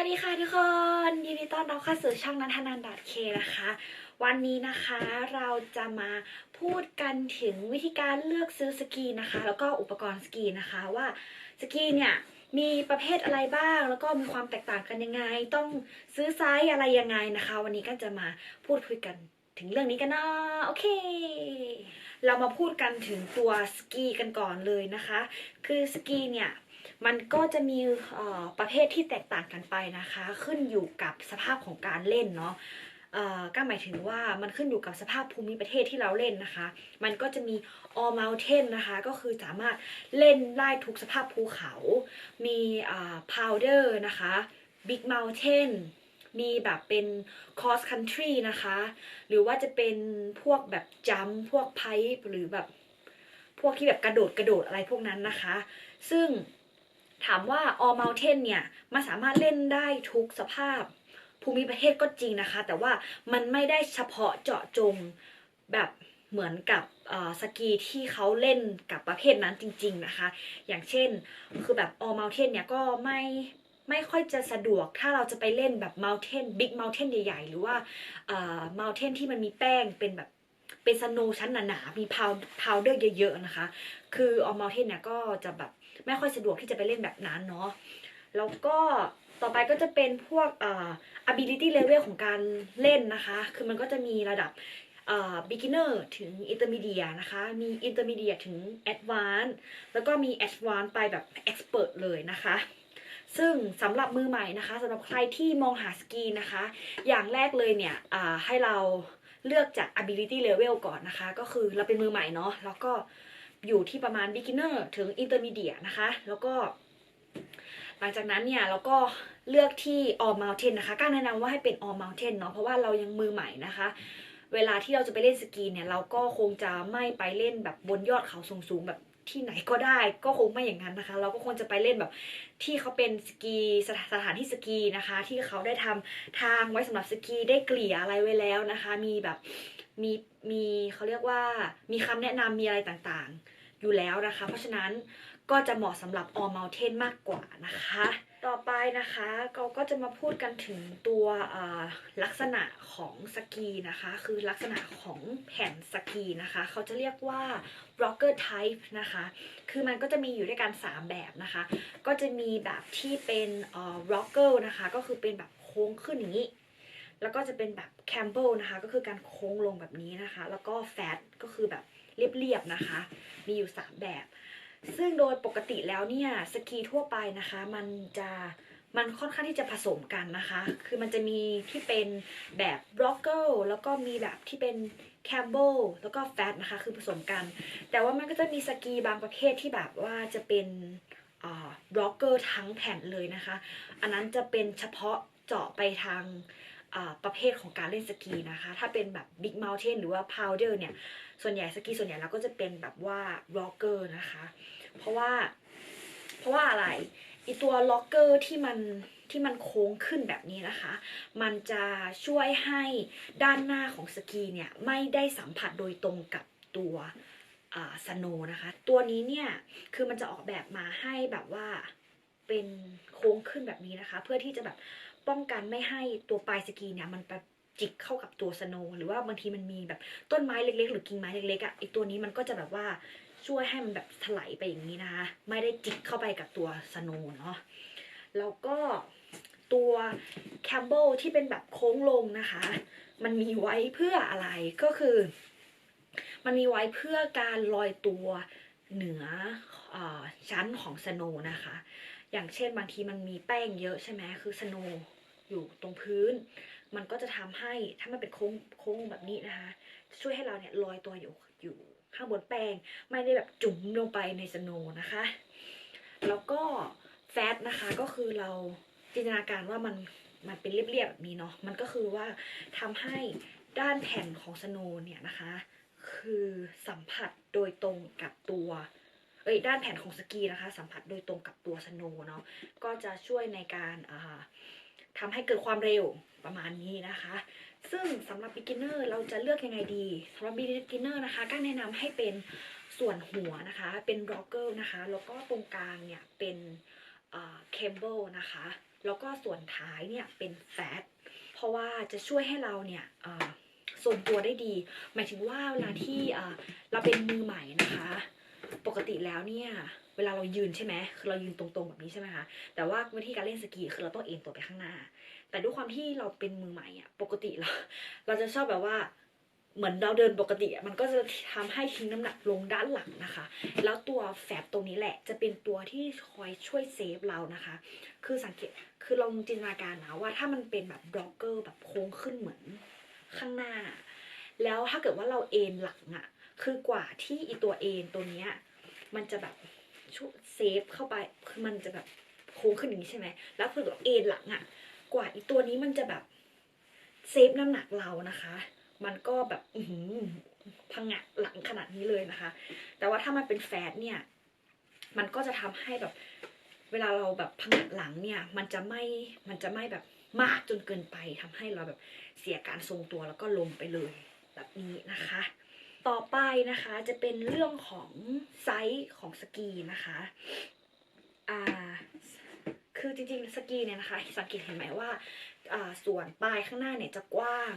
วัสดีค่ะทุกคนยินดีต้อนรับเข้าสู่ช่องนันทนันดอทเคนะคะ วันนี้นะคะเราจะมาพูดกันถึงวิธีการเลือกซื้อสกีนะคะ แล้วก็อุปกรณ์สกีนะคะว่าสกีเนี่ยมีประเภทอะไรบ้าง แล้วก็มีความแตกต่างกันยังไง ต้องซื้อไซส์อะไรยังไงนะคะ วันนี้ก็จะมาพูดคุยกันถึงเรื่องนี้กันเนาะโอเค เรามาพูดกันถึงตัวสกีกันก่อนเลยนะคะ คือสกีเนี่ย มันก็จะมีประเภทที่แตกต่างกันไปนะคะ ขึ้นอยู่กับสภาพของการเล่นเนาะก็หมายถึงว่ามันขึ้นอยู่กับสภาพภูมิประเทศที่เราเล่นนะคะ มันก็จะมี all mountain นะคะ ก็คือสามารถเล่นได้ทุกสภาพภูเขา มี powder นะคะ big mountain มีแบบเป็น cross country นะคะ หรือว่าจะเป็นพวกแบบ jump พวก pipe หรือแบบพวกที่แบบกระโดดกระโดดอะไรพวกนั้นนะคะ ซึ่ง ถามว่า all mountain เนี่ยมันสามารถเล่นได้ทุกสภาพ ภูมิประเทศก็จริงนะคะ แต่ว่ามันไม่ได้เฉพาะเจาะจงแบบเหมือนกับสกีที่เขาเล่นกับประเภทนั้นจริง ๆนะคะ อย่างเช่นคือแบบ all mountain เนี่ยก็ไม่ไม่ค่อยจะสะดวกถ้าเราจะไปเล่นแบบ mountain big mountain ใหญ่ๆ หรือว่าเอ่อ mountain ที่มันมีแป้งเป็นแบบเป็นสโนชั้นหนาๆมี pow- powder เยอะๆนะคะ คือ all mountain เนี่ยก็จะแบบ ไม่ค่อยสะดวกที่จะไปเล่นแบบนั้นเนาะแล้วก็ต่อไปก็จะเป็นพวกเอ่อ ability level ของการเล่นนะคะ คือมันก็จะมีระดับเอ่อ beginner ถึง intermediate นะคะ มี intermediate ถึง advanced แล้วก็มี advanced ไปแบบ expert เลยนะคะซึ่งสำหรับมือใหม่นะคะสำหรับใครที่มองหาสกีนะคะ อย่างแรกเลยเนี่ยให้เราเลือกจาก ability level ก่อนนะคะ ก็คือเราเป็นมือใหม่เนาะแล้วก็ อยู่ที่ประมาณ beginner ถึง intermediate นะคะ แล้วก็หลังจากนั้นเนี่ยเราก็เลือกที่ all mountain นะคะกล้าแนะนำว่าให้เป็น all mountain เนาะเพราะว่าเรายังมือใหม่นะคะ เวลาที่เราจะไปเล่นสกีเนี่ยเราก็คงจะไม่ไปเล่นแบบบนยอดเขาสูงๆแบบ ที่ไหนก็ได้ก็คงไม่อย่างนั้นนะคะ เราก็ควรจะไปเล่นแบบที่เขาเป็นสกีสถานสถานที่สกีนะคะ ที่เขาได้ทำทางไว้สำหรับสกีได้เกลี่ยอะไรไว้แล้วนะคะ มีแบบมีมีเขาเรียกว่ามีคำแนะนำมีอะไรต่างๆ อยู่แล้วนะคะ เพราะฉะนั้นก็จะเหมาะสำหรับออ l mountain มากกว่านะคะ ต่อไปนะคะเราก็จะมาพูดกันถึงตัวลักษณะของสกีนะคะ คือลักษณะของแผ่นสกีนะคะ เขาจะเรียกว่า rocker type นะคะ คือมันก็จะมีอยู่ด้วยกัน 3 แบบนะคะ ก็จะมีแบบที่เป็น rocker นะคะ ก็คือเป็นแบบโค้งขึ้นอย่างนี้ แล้วก็จะเป็นแบบ campbell นะคะ ก็คือการโค้งลงแบบนี้นะคะ แล้วก็ fat ก็คือแบบเรียบๆนะคะ มีอยู่ 3 แบบ ซึ่งโดยปกติแล้วเนี่ยสกีทั่วไปนะคะ มันจะมันค่อนข้างที่จะผสมกันนะคะ คือมันจะมีที่เป็นแบบ rocker แล้วก็มีแบบที่เป็น campbell แล้วก็ fat นะคะ คือผสมกัน แต่ว่ามันก็จะมีสกีบางประเภทที่แบบว่าจะเป็นอ่า rocker ทั้งแผ่นเลยนะคะ อันนั้นจะเป็นเฉพาะเจาะไปทาง ประเภทของการเล่นสกีนะคะ ถ้าเป็นแบบ big mountain หรือว่า powder เนี่ย ส่วนใหญ่สกีส่วนใหญ่เราก็จะเป็นแบบว่า rocker นะคะ เพราะว่า เพราะว่าอะไรอีตัว rocker ที่มันที่มันโค้งขึ้นแบบนี้นะคะ มันจะช่วยให้ด้านหน้าของสกีเนี่ย ไม่ได้สัมผัสโดยตรงกับตัวสโนนะคะ ตัวนี้เนี่ย คือมันจะออกแบบมาให้แบบว่า เป็นโค้งขึ้นแบบนี้นะคะ เพื่อที่จะแบบป้องกันไม่ให้ตัวปลายสกีเนี่ยมันไปจิกเข้ากับตัวสโนหรือว่าบางทีมันมีแบบต้นไม้เล็ก ๆ หรือกิ่งไม้เล็กๆอะ่ะไอตัวนี้มันก็จะแบบว่าช่วยให้มันแบบถลายไปอย่างนี้นะคะ ไม่ได้จิกเข้าไปกับตัวสโนเนาะแล้วก็ตัวแคมเบลที่เป็นแบบโค้งลงนะคะ มันมีไว้เพื่ออะไรก็คือ มันมีไว้เพื่อการลอยตัวเหนืออชั้นของสโนว์นะคะ อย่างเช่นบางทีมันมีแป้งเยอะใช่ไหมคือสโนว์อยู่ตรงพื้น มันก็จะทำให้ถ้ามันเป็นโค้งโค้งแบบนี้นะคะช่วยให้เราเนี่ยลอยตัวอยู่อยู่ข้างบนแป้งไม่ได้แบบจุ๋มลงไปในสโนว์นะคะ แล้วก็แฟตนะคะก็คือเราจินตนาการว่ามันมันเป็นเรียบๆแบบนี้เนาะมันก็คือว่าทำให้ด้านแผ่นของสโนว์เนี่ยนะคะ คือสัมผัสโดยตรงกับตัว อ้ยด้านแผ่นของสกีนะคะ สัมผัสโดยตรงกับตัวสโนเนาะก็จะช่วยในการอ่าทำให้เกิดความเร็วประมาณนี้นะคะ ซึ่งสำหรับ beginner เราจะเลือกยังไงดีสำหรับ beginner นะคะก็แนะนำให้เป็นส่วนหัวนะคะ เป็น rocker นะคะ แล้วก็ตรงกลางเนี่ยเป็นเคมเบิลนะคะ แล้วก็ส่วนท้ายเนี่ยเป็นแฟตเพราะว่าจะช่วยให้เราเนี่ยทรงตัวได้ดี หมายถึงว่าเวลาที่เราเป็นมือใหม่นะคะ ปกติแล้วเนี่ยเวลาเรายืนใช่ไหมคือเรายืนตรงๆแบบนี้ใช่ไหมคะแต่ว่าวิธีการเล่นสกีคือเราต้องเอ็นตัวไปข้างหน้า แต่ด้วยความที่เราเป็นมือใหม่อะปกติเราเราจะชอบแบบว่าเหมือนเราเดินปกติมันก็จะทำให้ทิ้งน้ำหนักลงด้านหลังนะคะ แล้วตัวแฟบตรงนี้แหละ จะเป็นตัวที่คอยช่วยเซฟเรานะคะ คือสังเกตคือลองจินตนาการนะว่าถ้ามันเป็นแบบบล็อกเกอร์แบบโค้งขึ้นเหมือนข้างหน้า แล้วถ้าเกิดว่าเราเอ็นหลังอะ คือกว่าที่อีตัวเอนตัวเนี้ยมันจะแบบช่วยเซฟเข้าไปคือมันจะแบบโค้งขึ้นอย่างนี้ใช่ไหมแล้วพอเราเอนหลังอะกว่าอีตัวนี้มันจะแบบเซฟน้ำหนักเรานะคะ มันก็แบบอืพังงะหลังขนาดนี้เลยนะคะ แต่ว่าถ้ามันเป็นแฟตเนี่ย มันก็จะทำให้แบบเวลาเราแบบพังงะหลังเนี่ย มันจะไม่ มันจะไม่แบบมากจนเกินไปทำให้เราแบบเสียการทรงตัวแล้วก็ลงไปเลยแบบนี้นะคะ ต่อไปนะคะจะเป็นเรื่องของไซส์ของสกีนะคะอ่าคือจริงๆสกีเนี่ยนะคะสังเกตเห็นไหมว่าอ่าส่วนปลายข้างหน้าเนี่ยจะกว้าง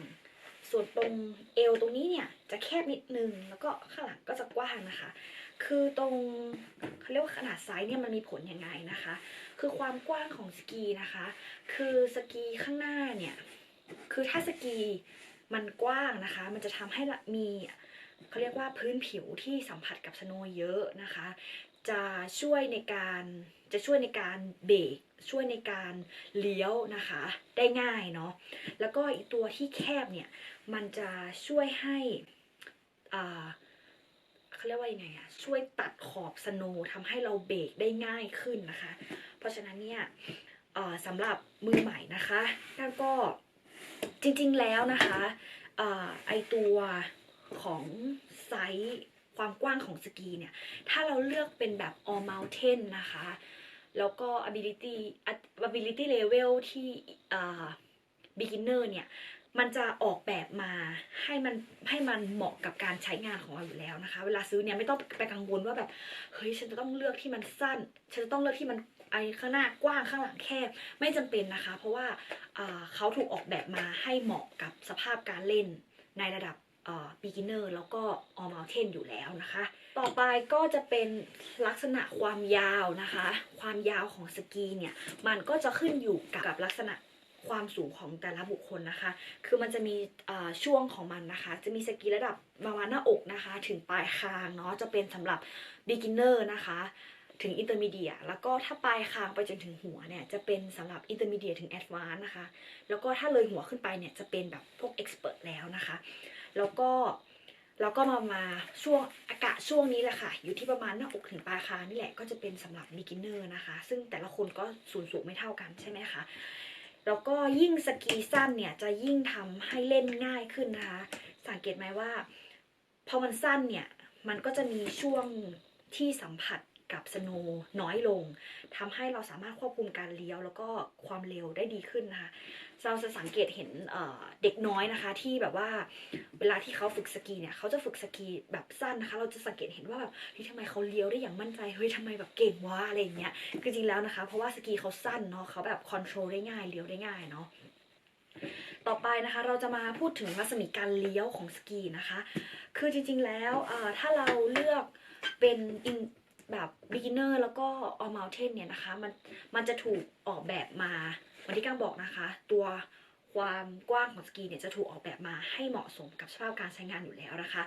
ส่วนตรงเอวตรงนี้เนี่ยจะแคบนิดนึงแล้วก็ข้างหลังก็จะกว้างนะคะ คือตรงเขาเรียกว่าขนาดไซส์เนี่ยมันมีผลยังไงนะคะ คือความกว้างของสกีนะคะ คือสกีข้างหน้าเนี่ยคือถ้าสกีมันกว้างนะคะ มันจะทำให้มี เขาเรียกว่าพื้นผิวที่สัมผัสกับสโนว์เยอะนะคะ จะช่วยในการจะช่วยในการเบรกช่วยในการเลี้ยวนะคะ ได้ง่ายเนาะแล้วก็อีกตัวที่แคบเนี่ย มันจะช่วยให้อ่าเขาเรียกว่ายังไงอะช่วยตัดขอบสโนว์ทำให้เราเบรกได้ง่ายขึ้นนะคะ เพราะฉะนั้นเนี่ยสำหรับมือใหม่นะคะแล้วก็จริงๆแล้วนะคะอไอตัว ของไซส์ความกว้างของสกีเนี่ย ถ้าเราเลือกเป็นแบบ all mountain นะคะ แล้วก็ ability ability level ที่ beginner เนี่ย มันจะออกแบบมาให้มันให้มันเหมาะกับการใช้งานของเราอยู่แล้วนะคะ เวลาซื้อเนี่ยไม่ต้องไปกังวลว่าแบบ เฮ้ย ฉันจะต้องเลือกที่มันสั้น ฉันจะต้องเลือกที่มันไอข้างหน้ากว้างข้างหลังแคบไม่จำเป็นนะคะ เพราะว่าเขาถูกออกแบบมาให้เหมาะกับสภาพการเล่นในระดับ beginner แล้วก็ all mountain อยู่แล้วนะคะ ต่อไปก็จะเป็นลักษณะความยาวนะคะ ความยาวของสกีเนี่ยมันก็จะขึ้นอยู่กับลักษณะความสูงของแต่ละบุคคลนะคะ คือมันจะมีช่วงของมันนะคะ จะมีสกีระดับประมาณหน้าอกนะคะ ถึงปลายคางเนาะ จะเป็นสำหรับ beginner นะคะ ถึง intermediate แล้วก็ถ้าปลายคางไปจนถึงหัวเนี่ย จะเป็นสำหรับ intermediate ถึง advanced นะคะ แล้วก็ถ้าเลยหัวขึ้นไปเนี่ย จะเป็นแบบพวก expert แล้วนะคะ แล้วก็แล้วก็มามาช่วงอากาศช่วงนี้แหละค่ะ อยู่ที่ประมาณหน้าอกถึงปลายคางนี่แหละก็จะเป็นสำหรับ beginner นะคะ ซึ่งแต่ละคนก็สูงสูงไม่เท่ากันใช่ไหมคะแล้วก็ยิ่งสกีสั้นเนี่ยจะยิ่งทำให้เล่นง่ายขึ้นนะคะ สังเกตไหมว่า พอมันสั้นเนี่ยมันก็จะมีช่วงที่สัมผัสกับสโนน้อยลงทำให้เราสามารถควบคุมการเลี้ยวแล้วก็ความเร็วได้ดีขึ้นนะคะ เราจะสังเกตเห็นเด็กน้อยนะคะ ที่แบบว่าเวลาที่เขาฝึกสกีเนี่ยเขาจะฝึกสกีแบบสั้นนะคะ เราจะสังเกตเห็นว่าแบบเฮ้ยทำไมเขาเลี้ยวได้อย่างมั่นใจเฮ้ยทำไมแบบเก่งวะอะไรอย่างเงี้ยคือจริงแล้วนะคะ เพราะว่าสกีเขาสั้นเนาะเขาแบบคอนโทรลได้ง่ายเลี้ยวได้ง่ายเนาะต่อไปนะคะเราจะมาพูดถึงรัศมีการเลี้ยวของสกีนะคะ คือจริงๆแล้วถ้าเราเลือกเป็น แบบ beginner แล้วก็ all mountain เนี่ยนะคะ มันมันจะถูกออกแบบมาเหมือนที่ก้างบอกนะคะ ตัวความกว้างของสกีเนี่ยจะถูกออกแบบมาให้เหมาะสมกับสภาพการใช้งานอยู่แล้วนะคะ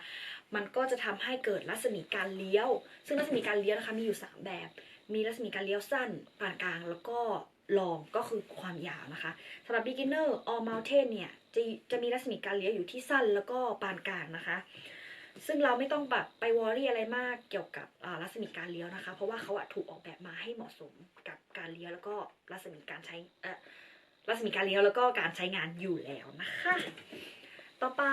มันก็จะทำให้เกิดรัศมีการเลี้ยว ซึ่งรัศมีการเลี้ยวนะคะมีอยู่ 3 แบบ มีรัศมีการเลี้ยวสั้นปานกลางแล้วก็ลองก็คือความยาวนะคะสำหรับ beginner all mountain เนี่ยจะจะมีรัศมีการเลี้ยวอยู่ที่สั้นแล้วก็ปานกลางนะคะ ซึ่งเราไม่ต้องแบบไปวอรี่อะไรมากเกี่ยวกับอ่ารัศมีการเลี้ยวนะคะ เพราะว่าเขาอะถูกออกแบบมาให้เหมาะสมกับการเลี้ยวแล้วก็รัศมีการใช้เอ่อรัศมีการเลี้ยวแล้วก็การใช้งานอยู่แล้วนะคะ ต่อไป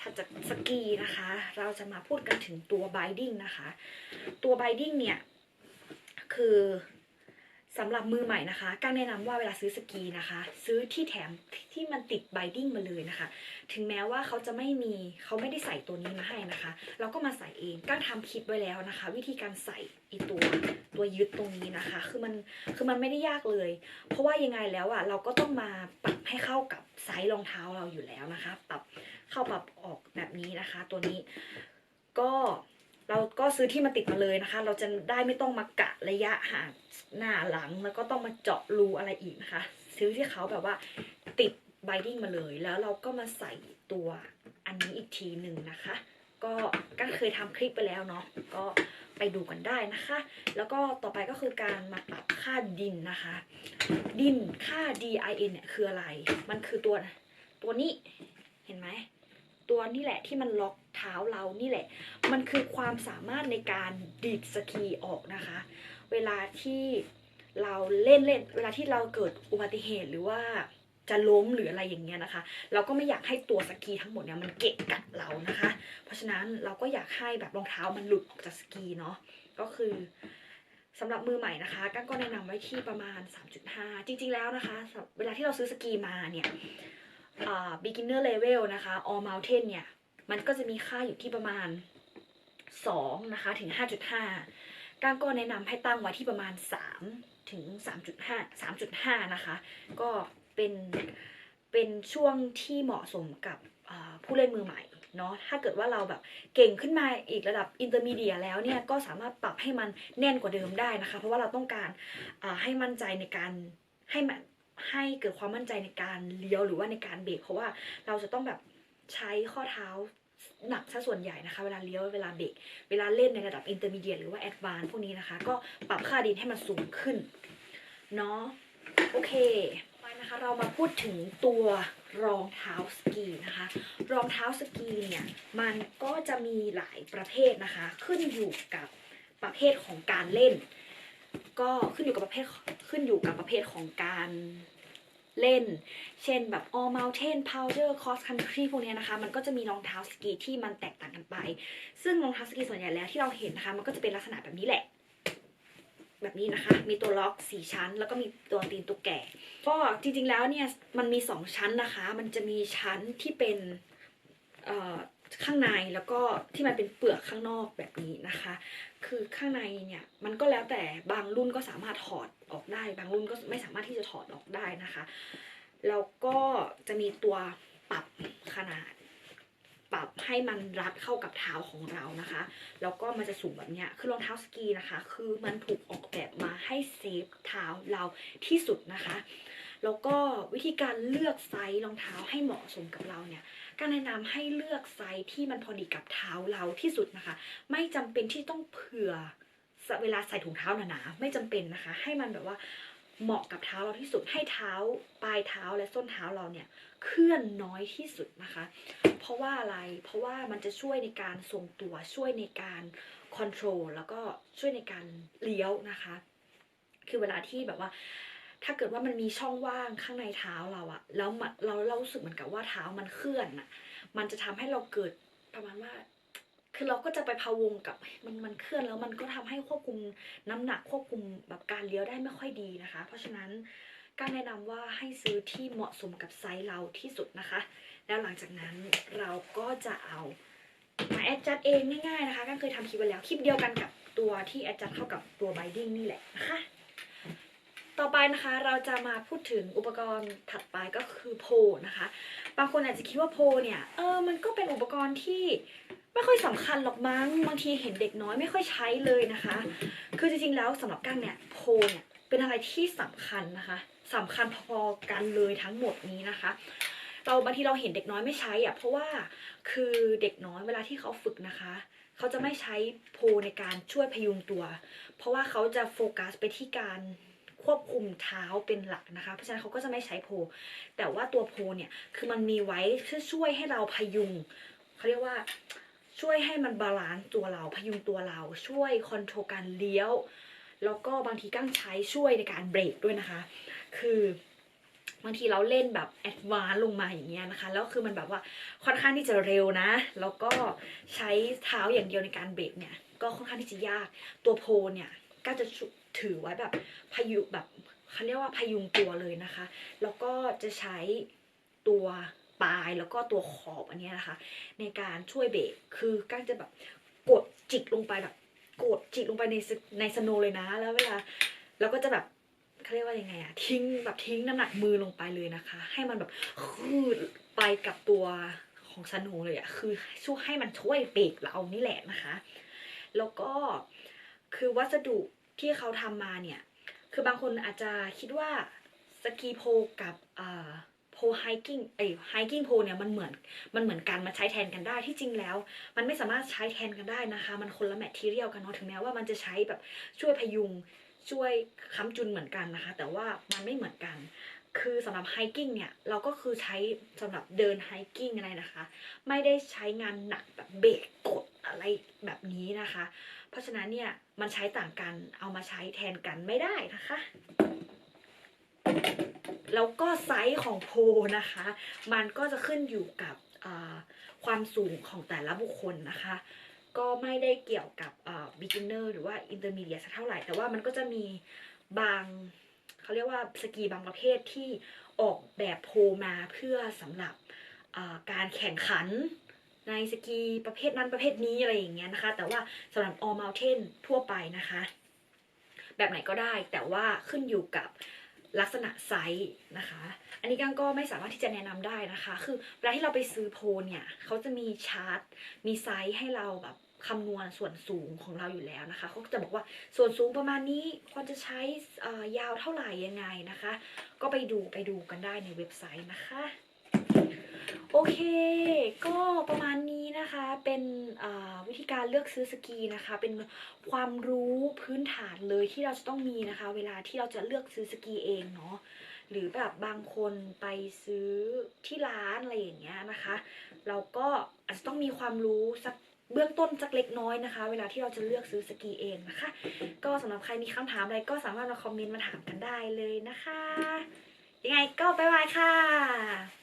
ถัดจากสกีนะคะ เราจะมาพูดกันถึงตัว binding นะคะ ตัว binding เนี่ยคือ สำหรับมือใหม่นะคะก้างแนะนำว่าเวลาซื้อสกีนะคะ ซื้อที่แถมที่มันติดไบดิ้งมาเลยนะคะ ถึงแม้ว่าเขาจะไม่มีเขาไม่ได้ใส่ตัวนี้มาให้นะคะ เราก็มาใส่เองก้างทำคลิปไว้แล้วนะคะ วิธีการใส่อีตัวตัวยึดตรงนี้นะคะ คือมันคือมันไม่ได้ยากเลย เพราะว่ายังไงแล้วอะเราก็ต้องมาปรับให้เข้ากับไซส์รองเท้าเราอยู่แล้วนะคะ ปรับเข้าปรับออกแบบนี้นะคะ ตัวนี้ก็ เราก็ซื้อที่มาติดมาเลยนะคะ เราจะได้ไม่ต้องมากะระยะห่างหน้าหลังแล้วก็ต้องมาเจาะรูอะไรอีกนะคะ ซื้อที่เขาแบบว่าติดไบดิ้งมาเลยแล้วเราก็มาใส่ตัวอันนี้อีกทีหนึ่งนะคะ ก็ก็เคยทำคลิปไปแล้วเนาะก็ไปดูกันได้นะคะ แล้วก็ต่อไปก็คือการมาปรับค่าดินนะคะ ดินค่า DIN เนี่ยคืออะไร มันคือตัวตัวนี้เห็นไหมตัวนี่แหละที่มันล็อก เท้าเรานี่แหละ มันคือความสามารถในการดีดสกีออกนะคะ เวลาที่เราเล่นเล่น เวลาที่เราเกิดอุบัติเหตุหรือว่าจะล้มหรืออะไรอย่างเงี้ยนะคะ เราก็ไม่อยากให้ตัวสกีทั้งหมดเนี่ยมันเกะกัดเรานะคะ เพราะฉะนั้นเราก็อยากให้แบบรองเท้ามันหลุดออกจากสกีเนาะ ก็คือสำหรับมือใหม่นะคะก้างก็แนะนำไว้ที่ประมาณ 3.5 จริง ๆแล้วนะคะ เวลาที่เราซื้อสกีมาเนี่ยอ่า beginner level นะคะ all mountain เนี่ย มันก็จะมีค่าอยู่ที่ประมาณ2นะคะถึง 5.5ก้างก็แนะนำให้ตั้งไว้ที่ประมาณ 3 ถึง 3.5 3.5 นะคะ ก็เป็นเป็นช่วงที่เหมาะสมกับผู้เล่นมือใหม่เนาะถ้าเกิดว่าเราแบบเก่งขึ้นมาอีกระดับอินเตอร์มีเดียแล้วเนี่ย ก็สามารถปรับให้มันแน่นกว่าเดิมได้นะคะ เพราะว่าเราต้องการให้มั่นใจในการให้ให้เกิดความมั่นใจในการเลี้ยวหรือว่าในการเบรกเพราะว่าเราจะต้องแบบ ใช้ข้อเท้าหนักซะส่วนใหญ่นะคะ เวลาเลี้ยวเวลาเบรกเวลาเล่นในระดับอินเตอร์มีเดียหรือว่าแอดวานพวกนี้นะคะ ก็ปรับค่าดินให้มันสูงขึ้นเนาะโอเคไปนะคะเรามาพูดถึงตัวรองเท้าสกีนะคะ รองเท้าสกีเนี่ยมันก็จะมีหลายประเภทนะคะ ขึ้นอยู่กับประเภทของการเล่น ก็ขึ้นอยู่กับประเภทขึ้นอยู่กับประเภทของการ เล่น เช่นแบบ all mountain powder cross country พวกนี้นะคะ มันก็จะมีรองเท้าสกีที่มันแตกต่างกันไป ซึ่งรองเท้าสกีส่วนใหญ่แล้วที่เราเห็นนะคะ มันก็จะเป็นลักษณะแบบนี้แหละแบบนี้นะคะ มีตัวล็อกสี่ชั้น แล้วก็มีตัวตีนตุ๊กแก ก็จริงๆแล้วเนี่ย มันมีสองชั้นนะคะ มันจะมีชั้นที่เป็นเอ่อ ข้างในแล้วก็ที่มันเป็นเปลือกข้างนอกแบบนี้นะคะ คือข้างในเนี่ยมันก็แล้วแต่บางรุ่นก็สามารถถอดออกได้ บางรุ่นก็ไม่สามารถที่จะถอดออกได้นะคะ แล้วก็จะมีตัวปรับขนาด ปรับให้มันรัดเข้ากับเท้าของเรานะคะ แล้วก็มันจะสูงแบบเนี้ยคือรองเท้าสกีนะคะ คือมันถูกออกแบบมาให้เซฟเท้าเราที่สุดนะคะ แล้วก็วิธีการเลือกไซส์รองเท้าให้เหมาะสมกับเราเนี่ย ก็แนะนำให้เลือกไซส์ที่มันพอดีกับเท้าเราที่สุดนะคะ ไม่จำเป็นที่ต้องเผื่อเวลาใส่ถุงเท้าหนาๆไม่จำเป็นนะคะ ให้มันแบบว่าเหมาะกับเท้าเราที่สุดให้เท้าปลายเท้าและส้นเท้าเราเนี่ยเคลื่อนน้อยที่สุดนะคะ เพราะว่าอะไรเพราะว่ามันจะช่วยในการทรงตัวช่วยในการคอนโทรลแล้วก็ช่วยในการเลี้ยวนะคะ คือเวลาที่แบบว่า ถ้าเกิดว่ามันมีช่องว่างข้างในเท้าเราอะแล้วมันเราเรารู้สึกเหมือนกับว่าเท้ามันเคลื่อนอะมันจะทำให้เราเกิดประมาณว่า คือเราก็จะไปพะวงกับมันมันเคลื่อนแล้วมันก็ทำให้ควบคุมน้ำหนักควบคุมแบบการเลี้ยวได้ไม่ค่อยดีนะคะ เพราะฉะนั้นการแนะนำว่าให้ซื้อที่เหมาะสมกับไซส์เราที่สุดนะคะ แล้วหลังจากนั้นเราก็จะเอามาแอดจัดเองง่ายๆนะคะก็เคยทำคลิปไปแล้วคลิปเดียวกันกับตัวที่แอดจัดเข้ากับตัวไบดิ้งนี่แหละนะคะ ต่อไปนะคะเราจะมาพูดถึงอุปกรณ์ถัดไปก็คือโพนะคะ บางคนอาจจะคิดว่าโพเนี่ยเออมันก็เป็นอุปกรณ์ที่ไม่ค่อยสำคัญหรอกมั้งบางทีเห็นเด็กน้อยไม่ค่อยใช้เลยนะคะ คือจริงๆแล้วสำหรับก้างเนี่ยโพเนี่ยเป็นอะไรที่สำคัญนะคะสำคัญพอๆกันเลยทั้งหมดนี้นะคะ เราบางทีเราเห็นเด็กน้อยไม่ใช้อะเพราะว่าคือเด็กน้อยเวลาที่เขาฝึกนะคะเขาจะไม่ใช้โพในการช่วยพยุงตัว เพราะว่าเขาจะโฟกัสไปที่การ ควบคุมเท้าเป็นหลักนะคะ เพราะฉะนั้นเขาก็จะไม่ใช้โพ แต่ว่าตัวโพเนี่ยคือมันมีไว้เพื่อช่วยให้เราพยุงเขาเรียกว่าช่วยให้มันบาลานซ์ตัวเราพยุงตัวเราช่วยคอนโทรลการเลี้ยว แล้วก็บางทีกั้งใช้ช่วยในการเบรกด้วยนะคะ คือบางทีเราเล่นแบบแอดวานซ์ลงมาอย่างเงี้ยนะคะแล้วคือมันแบบว่าค่อนข้างที่จะเร็วนะ แล้วก็ใช้เท้าอย่างเดียวในการเบรกเนี่ย ก็ค่อนข้างที่จะยากตัวโพเนี่ยก็จะ ถือไว้แบบพายุแบบเขาเรียกว่าพยุงตัวเลยนะคะ แล้วก็จะใช้ตัวปลายแล้วก็ตัวขอบอันนี้นะคะ ในการช่วยเบรกคือก้างจะแบบกดจิกลงไปแบบกดจิกลงไปในในสโนเลยนะ แล้วเวลาแล้วก็จะแบบเขาเรียกว่ายังไงอะทิ้งแบบทิ้งน้ำหนักมือลงไปเลยนะคะ ให้มันแบบคืดไปกับตัวของสโนเลยอะคือช่วยให้มันช่วยเบรกเรานี่แหละนะคะ แล้วก็คือวัสดุ ที่เขาทำมาเนี่ย คือบางคนอาจจะคิดว่าสกีโพกับอ่าโพไฮกิ้งเอ้ไฮกิ้งโพเนี่ยมันเหมือนมันเหมือนกันมาใช้แทนกันได้ที่จริงแล้ว มันไม่สามารถใช้แทนกันได้นะคะ มันคนละแมททีเรียลกันเนาะถึงแม้ว่ามันจะใช้แบบช่วยพยุงช่วยค้ำจุนเหมือนกันนะคะ แต่ว่ามันไม่เหมือนกัน คือสำหรับไฮกิ้งเนี่ยเราก็คือใช้สำหรับเดินไฮกิ้งอะไรนะคะ ไม่ได้ใช้งานหนักแบบเบรกกด อะไรแบบนี้นะคะ เพราะฉะนั้นเนี่ยมันใช้ต่างกันเอามาใช้แทนกันไม่ได้นะคะ แล้วก็ไซส์ของโพนะคะ มันก็จะขึ้นอยู่กับความสูงของแต่ละบุคคลนะคะ ก็ไม่ได้เกี่ยวกับ beginner หรือว่า intermediate สักเท่าไหร่ แต่ว่ามันก็จะมีบางเขาเรียกว่าสกีบางประเภทที่ออกแบบโพมาเพื่อสำหรับการแข่งขัน ในสกีประเภทนั้นประเภทนี้อะไรอย่างเงี้ยนะคะ แต่ว่าสำหรับ all mountain ทั่วไปนะคะ แบบไหนก็ได้แต่ว่าขึ้นอยู่กับลักษณะไซส์นะคะ อันนี้กังก็ไม่สามารถที่จะแนะนำได้นะคะ คือเวลาที่เราไปซื้อโพลเนี่ยเขาจะมีชาร์ตมีไซส์ให้เราแบบคำนวณส่วนสูงของเราอยู่แล้วนะคะเขาจะบอกว่าส่วนสูงประมาณนี้ควรจะใช้ยาวเท่าไหร่ยังไงนะคะ ก็ไปดูไปดูกันได้ในเว็บไซต์นะคะ โอเค ก็ประมาณนี้นะคะ เป็นวิธีการเลือกซื้อสกีนะคะ เป็นความรู้พื้นฐานเลยที่เราจะต้องมีนะคะ เวลาที่เราจะเลือกซื้อสกีเองเนาะ หรือแบบบางคนไปซื้อที่ร้านอะไรอย่างเงี้ยนะคะ เราก็อาจจะต้องมีความรู้สักเบื้องต้นสักเล็กน้อยนะคะ เวลาที่เราจะเลือกซื้อสกีเองนะคะ ก็สำหรับใครมีคำถามอะไรก็สามารถมาคอมเมนต์มาถามกันได้เลยนะคะ ยังไงก็บ๊ายบายค่ะ